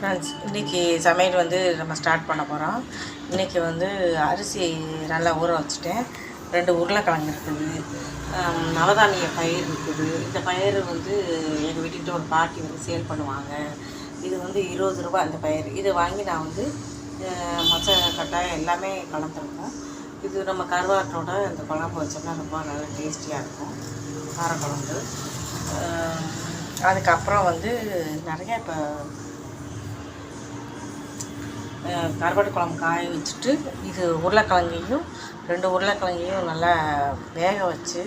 Friends இன்றைக்கி சமையல் வந்து நம்ம ஸ்டார்ட் பண்ண போகிறோம் இன்றைக்கி வந்து அரிசி நல்லா ஊற வச்சுட்டேன். ரெண்டு உருளைக்கிழங்கு இருக்குது. நவதானிய பயிர் இருக்குது. இந்த பயிர் வந்து எங்கள் வீட்டுக்கிட்ட ஒரு பாட்டி வந்து சேல் பண்ணுவாங்க. இது வந்து இருபது ரூபா அந்த பயிர். இதை வாங்கி நான் வந்து மொச்சை கட்டாயம் எல்லாமே கலந்துருக்கோம். இது நம்ம கருவாட்டோட இந்த குழம்பு வச்சோம்னா ரொம்ப நல்லா டேஸ்டியாக இருக்கும். காரக்குழம்பு. அதுக்கப்புறம் வந்து நிறையா இப்போ கருவாட்டு குழம்பு காய வச்சுட்டு இது உருளைக்கிழங்கையும் ரெண்டு உருளைக்கிழங்கையும் நல்லா வேக வச்சு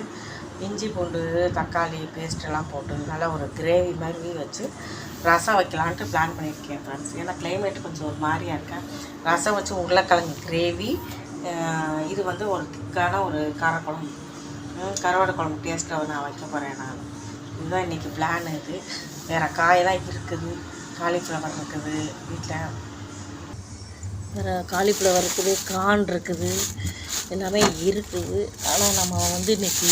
இஞ்சி பூண்டு தக்காளி பேஸ்ட் எல்லாம் போட்டு நல்லா ஒரு கிரேவி மாதிரி வச்சு ரசம் வைக்கலான்ட்டு பிளான் பண்ணியிருக்கேன் ஃப்ரெண்ட்ஸ் ஏன்னா கிளைமேட் கொஞ்சம் ஒரு மாதிரியாக இருக்கேன் ரசம் வச்சு உருளைக்கிழங்கு கிரேவி இது வந்து ஒரு திக்கான ஒரு காரக்குழம்பு. கருவாடு குழம்பு டேஸ்ட்டாக நான் வைக்க போகிறேன் நான். இதுதான் இன்றைக்கி பிளான் இது. வேறு காயெல்லாம் இருக்குது. காலிஃப்ளவர் இருக்குது. வீட்டில் வேறு காலிஃப்ளவர் இருக்குது கார்ன் இருக்குது எல்லாமே இருக்குது. ஆனால் நம்ம வந்து இன்றைக்கி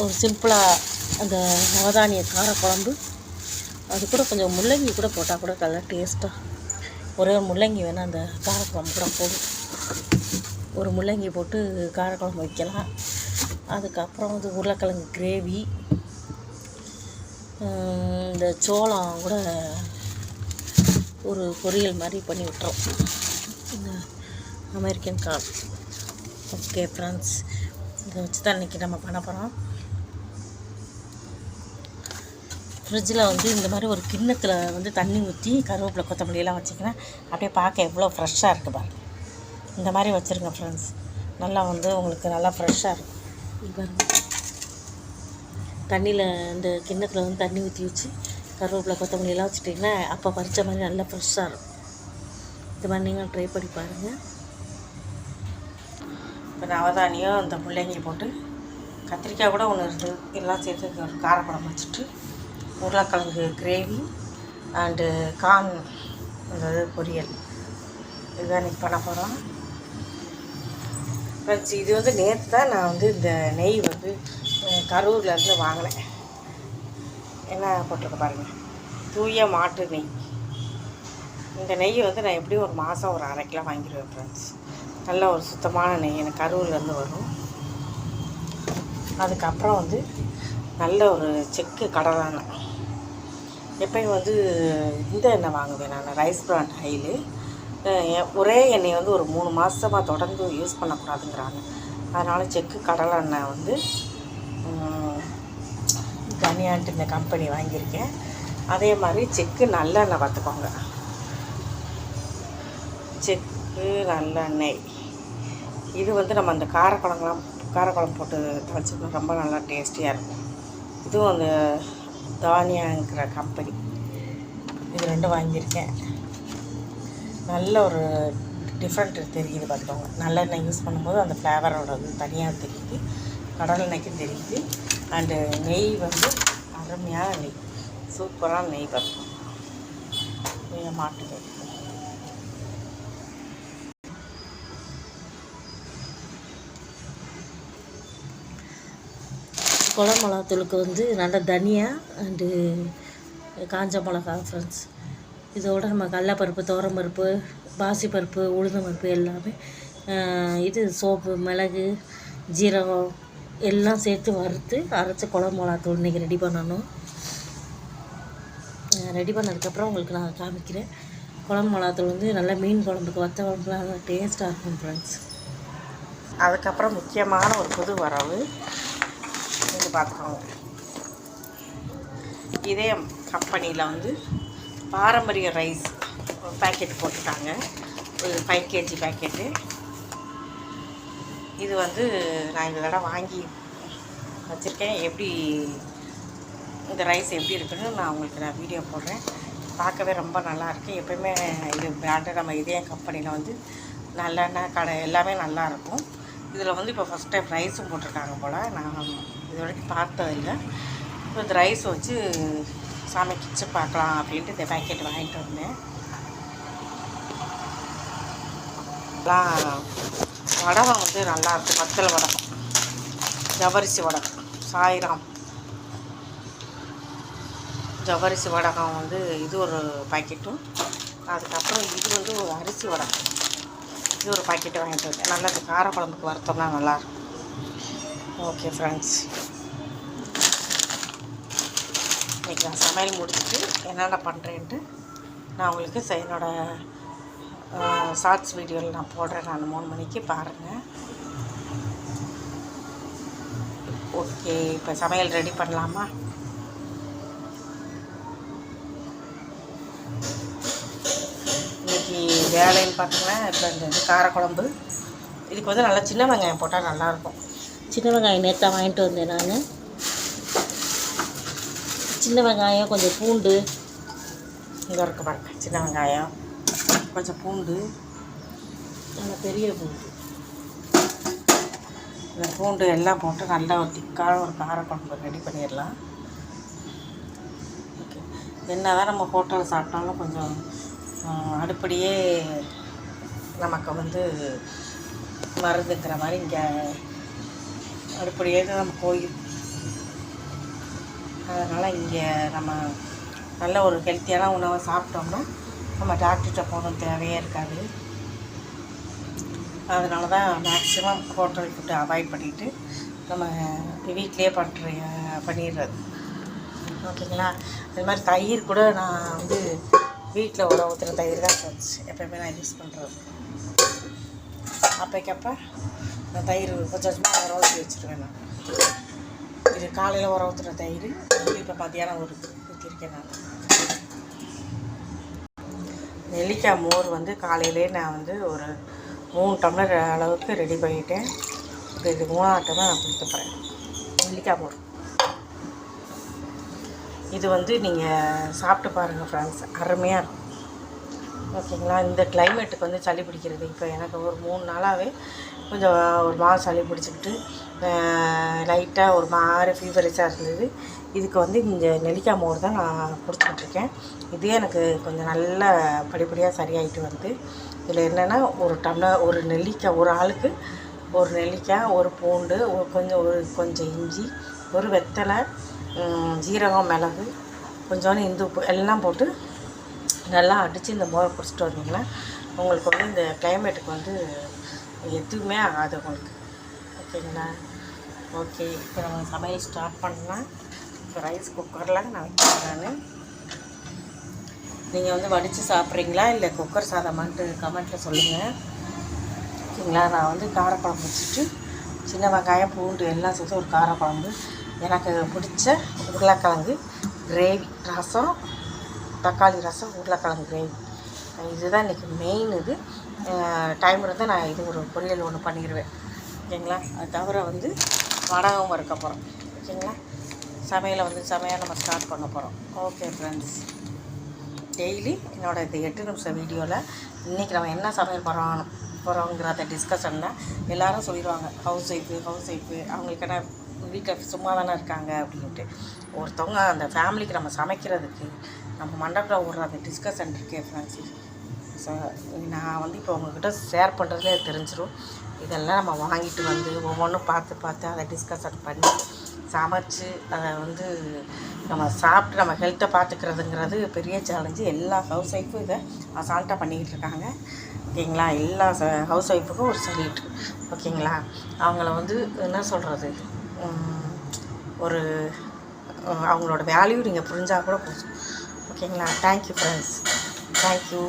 ஒரு சிம்பிளாக அந்த நவதானிய காரக்குழம்பு அது கூட கொஞ்சம் முள்ளங்கி கூட போட்டால் கூட நல்லா டேஸ்ட்டாக ஒரே ஒரு முள்ளங்கி வேணால் அந்த காரக்குழம்பு கூட போடும் ஒரு முள்ளங்கி போட்டு காரக்குழம்பு வைக்கலாம். அதுக்கப்புறம் வந்து உருளைக்கிழங்கு கிரேவி இந்த சோளம் கூட ஒரு பொரியல் மாதிரி பண்ணி விட்டுறோம். இந்த அமெரிக்கன் கார் ஓகே ஃப்ரெண்ட்ஸ். இதை வச்சு தான் இன்றைக்கி நம்ம பண்ண போகிறோம் ஃப்ரிட்ஜில் வந்து இந்த மாதிரி ஒரு கிண்ணத்தில் வந்து தண்ணி ஊற்றி கருவேப்பிலை கொத்தமல்லியெல்லாம் வச்சுக்கினா அப்படியே பார்க்க எவ்வளோ ஃப்ரெஷ்ஷாக இருக்குது பாருங்கள் இந்த மாதிரி வச்சுருங்க ஃப்ரெண்ட்ஸ். நல்லா வந்து உங்களுக்கு நல்லா ஃப்ரெஷ்ஷாக இருக்கும். இது தண்ணியில் இந்த கிண்ணத்தில் வந்து தண்ணி ஊற்றி வச்சு கருவேப்பிலை கொத்தமல்லி எல்லாம் வச்சுட்டிங்கன்னா அப்போ பறித்த மாதிரி நல்லா ஃப்ரெஷ்ஷாக இருக்கும். இது மாதிரி நீங்கள் ட்ரை பண்ணி பாருங்கள் இப்போ நவதானியம் அந்த முள்ளங்கி போட்டு கத்திரிக்காய் கூட ஒன்று இருக்குது எல்லாம் சேர்த்து ஒரு காரப்படம் வச்சுட்டு உருளைக்கிழங்கு கிரேவி அண்டு கார்ன் அந்த இது பொரியல். இதுதான் இன்றைக்கி பண்ண போகிறோம் ஃப்ரெண்ட்ஸ் இது வந்து நேற்று தான் நான் வந்து இந்த நெய் வந்து கரூர்லேருந்து வாங்கினேன். என்ன போட்டிருக்க பாருங்கள் தூய மாட்டு நெய். இந்த நெய் வந்து நான் எப்படியும் ஒரு மாதம் ஒரு அரை கிலோ வாங்கிடுவேன் ஃப்ரெண்ட்ஸ் நல்ல ஒரு சுத்தமான நெய். எனக்கு கரூர்லேருந்து வரும். அதுக்கப்புறம் வந்து நல்ல ஒரு செக்கு கடலான எப்பயும் வந்து இந்த எண்ணெய் வாங்குவேன் நான் ரைஸ் பிராண்ட் ஆயிலு ஒரே எண்ணெய் வந்து ஒரு மூணு மாதமாக தொடர்ந்து யூஸ் பண்ணக்கூடாதுங்கிறாங்க. அதனால் செக்கு கடலை எண்ணெய் வந்து தனியான்ட்டு இந்த கம்பெனி வாங்கியிருக்கேன். அதே மாதிரி செக்கு நல்லெண்ணெய் பார்த்துக்கோங்க. செக்கு நல்லெண்ணெய். இது வந்து நம்ம அந்த காரக்குழம்புலாம் காரக்குழம்பு போட்டு துவைச்சோம்னா ரொம்ப நல்லா டேஸ்டியாக இருக்கும். இதுவும் அந்த தானியாங்கிற கம்பெனி இது ரெண்டும் வாங்கியிருக்கேன். நல்ல ஒரு டிஃப்ரெண்ட் தெரியுது பார்த்துக்கோங்க. நல்லெண்ணெய் யூஸ் பண்ணும்போது அந்த ஃப்ளேவரோட தனியாக தெரியுது. கடலெண்ணெய்க்கும் தெரியுது. அண்டு நெய் வந்து அருமையான நெய். சூப்பரான நெய் பார்த்துக்கோங்க மாட்டு நெய் மிளகாத்தூளுக்கு வந்து நல்ல தனியா அண்டு காஞ்ச மிளகா ஃப்ரெண்ட்ஸ் இதோட நம்ம கடலப்பருப்பு தோரம்பருப்பு பாசிப்பருப்பு உளுந்தம்பருப்பு எல்லாமே இது சோப்பு மிளகு ஜீரகம் எல்லாம் சேர்த்து வறுத்து அரைச்ச குழம்பு மிளகாத்தூள் இன்றைக்கி ரெடி பண்ணணும். ரெடி பண்ணதுக்கப்புறம் உங்களுக்கு நான் காமிக்கிறேன். குழம்பு மிளகாத்தூள் வந்து நல்லா மீன் குழம்புக்கு வத்த குழம்புலாம் நல்லா டேஸ்ட்டாக இருக்கும் ஃப்ரெண்ட்ஸ் அதுக்கப்புறம் முக்கியமான ஒரு புது வரவு. இது பார்க்குறோம் இதே கம்பெனியில் வந்து பாரம்பரிய ரைஸ் பேக்கெட் போட்டுட்டாங்க. ஒரு ஃபைவ் கேஜி பேக்கெட்டு இது வந்து நான் இந்த தடவை வாங்கி வச்சுருக்கேன். எப்படி இந்த ரைஸ் எப்படி இருக்குன்னு நான் உங்களுக்கு நான் வீடியோ போடுறேன். பார்க்கவே ரொம்ப நல்லாயிருக்கு எப்பயுமே இது பிராண்டு நம்ம இதே கம்பெனியில் வந்து நல்லெண்ணெய் கடை எல்லாமே நல்லாயிருக்கும் இதில் வந்து இப்போ ஃபஸ்ட் டைம் ரைஸும் போட்டிருக்காங்க போல். நான் இது வரைக்கும் பார்த்ததில்லை இப்போ இந்த ரைஸ் வச்சு சமைச்சு பார்க்கலாம் அப்படின்ட்டு இந்த பேக்கெட் வாங்கிட்டு வந்தேன். எல்லாம் வடகம் வந்து நல்லா இருக்கும் வத்தல் வடகம் ஜவரிசி வடகம் சாய்ராம். ஜவ்வரிசி வடகம் வந்து இது ஒரு பாக்கெட்டும். அதுக்கப்புறம் இது வந்து ஒரு அரிசி வடகம் இது ஒரு பாக்கெட்டு வாங்கிட்டு வந்தேன். நல்லா இந்த கார குழம்புக்கு வறுத்தோம்னா நல்லாயிருக்கும் ஓகே ஃப்ரெண்ட்ஸ் இன்றைக்கி நான் சமையல் முடிச்சுட்டு என்னென்ன பண்ணுறேன்ட்டு நான் உங்களுக்கு என்னோடய ஷார்ட்ஸ் வீடியோவில் நான் போடுறேன் நான் மூணு மணிக்கு பாருங்கள் ஓகே இப்போ சமையல் ரெடி பண்ணலாமா? இன்னைக்கு வேலைன்னு பார்த்தீங்கன்னா இப்போ இந்த காரக்குழம்பு. இதுக்கு வந்து நல்லா சின்ன வெங்காயம் போட்டால் நல்லாயிருக்கும் சின்ன வெங்காயம் நேற்றா வாங்கிட்டு வந்தேன் நான். சின்ன வெங்காயம் கொஞ்சம் பூண்டு. இங்கே இருக்க பாருங்க சின்ன வெங்காயம். கொஞ்சம் பூண்டு. நல்ல பெரிய பூண்டு. இந்த பூண்டு எல்லாம் போட்டு நல்லா ஒரு திக்கான ஒரு காரக்குழம்பு ரெடி பண்ணிடலாம். ஓகே. என்ன தான் நம்ம ஹோட்டலில் சாப்பிட்டாலும் கொஞ்சம் அடுப்படியே நமக்கு வந்து மருந்துங்கிற மாதிரி இங்கே அடுப்படியே தான் நம்ம கோயில் அதனால் இங்கே நம்ம நல்ல ஒரு ஹெல்த்தியான உணவை சாப்பிட்டோம்னா நம்ம டாக்டர்கிட்ட போகணும் தேவையே இருக்காது. அதனால தான் மேக்ஸிமம் ஹோட்டல் ஃபுட்டு அவாய்ட் பண்ணிவிட்டு நம்ம வீட்லேயே பண்ணுற பண்ணிடுறது. ஓகேங்களா? அது மாதிரி தயிர் கூட நான் வந்து வீட்டில் உர ஊற்றுற தயிர் தான் இருந்துச்சு எப்போயுமே நான் யூஸ் பண்ணுறது அப்போக்கப்போ நான் தயிர் கொஞ்சம் கொஞ்சமாக உர ஊற்றி வச்சுருவேன் நான். இது காலையில் உரம் ஊற்றுற தயிர் இப்போ மத்தியானம் ஒரு ஊற்றிருக்கேன் நான். நெல்லிக்காய் மோர் வந்து காலையிலே நான் வந்து ஒரு மூணு டம்ளர் அளவுக்கு ரெடி பண்ணிட்டேன். இப்போ இது மூணாவது டம்ளர் நான் குடிக்க போகிறேன் நெல்லிக்காய் மோர். இது வந்து நீங்கள் சாப்பிட்டு பாருங்கள் ஃப்ரெண்ட்ஸ் அருமையாக இருக்கும். ஓகேங்களா? இந்த கிளைமேட்டுக்கு வந்து சளி பிடிக்கிறது. இப்போ எனக்கு ஒரு மூணு நாளாகவே கொஞ்சம் ஒரு மாதம் சளி பிடிச்சிக்கிட்டு லைட்டாக ஒரு மாதிரி ஃபீவரிஸாக இருந்தது. இதுக்கு வந்து இந்த நெல்லிக்காய் மோர் தான் நான் குடிச்சிக்கிட்டு இருக்கேன் இதே எனக்கு கொஞ்சம் நல்ல படிப்படியாக சரியாயிட்டு வருது. இதில் என்னென்னா ஒரு டம்ளர் ஒரு நெல்லிக்காய் ஒரு ஆளுக்கு ஒரு நெல்லிக்காய் ஒரு பூண்டு ஒரு கொஞ்சம் ஒரு கொஞ்சம் இஞ்சி ஒரு வெத்தலை ஜீரகம் மிளகு கொஞ்சோண்டு இந்து உப்பு எல்லாம் போட்டு நல்லா அடித்து இந்த மோரை குடிச்சிட்டு வந்தீங்கன்னா உங்களுக்கு வந்து இந்த கிளைமேட்டுக்கு வந்து எதுவுமே ஆகாது உங்களுக்கு. ஓகேங்களா ஓகே இப்போ நம்ம சமையல் ஸ்டார்ட் பண்ணலாம். இப்போ ரைஸ் குக்கரில் நான் வைக்கிறேன் நான். நீங்கள் வந்து வடித்து சாப்பிட்றீங்களா? இல்லை குக்கர் சாதமான்ட்டு கமெண்ட்டில் சொல்லுங்கள் ஓகேங்களா? நான் வந்து காரக்குழம்பு வச்சுட்டு சின்ன வெங்காயம் பூண்டு எல்லாம் சேர்த்து ஒரு காரக்குழம்பு. எனக்கு பிடிச்ச உருளைக்கிழங்கு கிரேவி ரசம் தக்காளி ரசம் உருளைக்கிழங்கு கிரேவி இதுதான் இன்றைக்கி மெயின் இது. டைம் இருந்தால் நான் இது ஒரு பொரியல் ஒன்று பண்ணிடுவேன் ஓகேங்களா? அது தவிர வந்து வடகம் இருக்க போகிறோம் ஓகேங்களா? சமையலை வந்து சமையல் நம்ம ஸ்டார்ட் பண்ண போகிறோம் ஓகே ஃப்ரெண்ட்ஸ் டெய்லி என்னோட இந்த எட்டு நிமிஷம் வீடியோவில் இன்றைக்கி நம்ம என்ன சமையல் போகிறோம் போகிறோங்கிறத அந்த தான் எல்லோரும் சொல்லிடுவாங்க. ஹவுஸ் ஒய்ஃபு ஹவுஸ் ஒய்ஃபு அவங்களுக்கு என்ன வீட்டில் சும்மா தானே இருக்காங்க அப்படின்ட்டு. ஒருத்தவங்க அந்த ஃபேமிலிக்கு நம்ம சமைக்கிறதுக்கு நம்ம மண்டபத்தில் ஓடுற அந்த டிஸ்கஷன் இருக்கே ஃப்ரெண்ட்ஸு ஸோ நான் வந்து இப்போ உங்ககிட்ட ஷேர் பண்ணுறதுலே தெரிஞ்சிடும் இதெல்லாம் நம்ம வாங்கிட்டு வந்து ஒவ்வொன்றும் பார்த்து பார்த்து அதை டிஸ்கஷன் பண்ணி சமைச்சு அதை வந்து நம்ம சாப்பிட்டு நம்ம ஹெல்த்தை பார்த்துக்கிறதுங்கிறது பெரிய சேலஞ்சு எல்லா ஹவுஸ் ஒய்ஃபும் இதை அசால்ட்டாக பண்ணிக்கிட்டு இருக்காங்க. ஓகேங்களா? எல்லா ஹவுஸ் ஒய்ஃபுக்கும் ஒரு சொல்லிட்டு ஓகேங்களா? அவங்கள வந்து என்ன சொல்கிறது ஒரு அவங்களோட வேல்யூ நீங்கள் புரிஞ்சால் கூட போதும். ஓகேங்களா? Thank you friends thank you